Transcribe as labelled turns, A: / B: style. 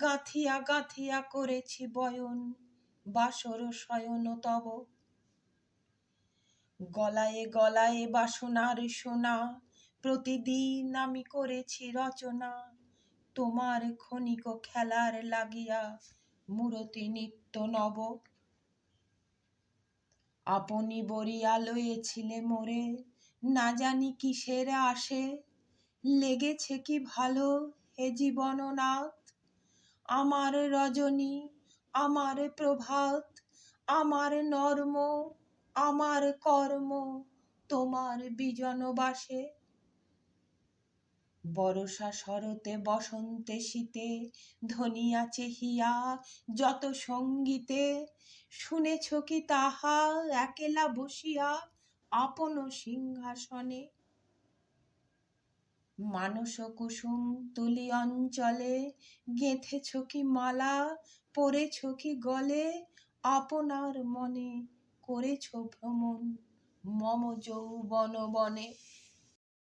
A: গাঁথিয়া গাঁথিয়া করেছি বয়ন, বাসর শয়ন তব। গলায়ে গলায়ে বাসনার সোনা, প্রতিদিন আমি করেছি রচনা। তোমার ক্ষণিক খেলার লাগিয়া মূরতি নিত্য নব। আপনি বরিয়া লয়েছিলে মোরে, না জানি কিসের আসে। লেগেছে কি ভালো হে জীবন জীবননাথ আমার রজনী, আমার প্রভাত, আমার নর্ম, আমার কর্ম, তোমার বিজন বাসে। বরষা শরতে, বসন্তে, শীতে ধনিয়া চেহিয়া যত সঙ্গীতে। শুনেছ কি তাহা, একেলা বসিয়া আপন সিংহাসনে। মানস কুসুম তুলি অঞ্চলে, গেঁথেছ কি মালা, পরেছ কি গলে, আপনার মনে করেছ ভ্রমণ, মম যৌবন বনে।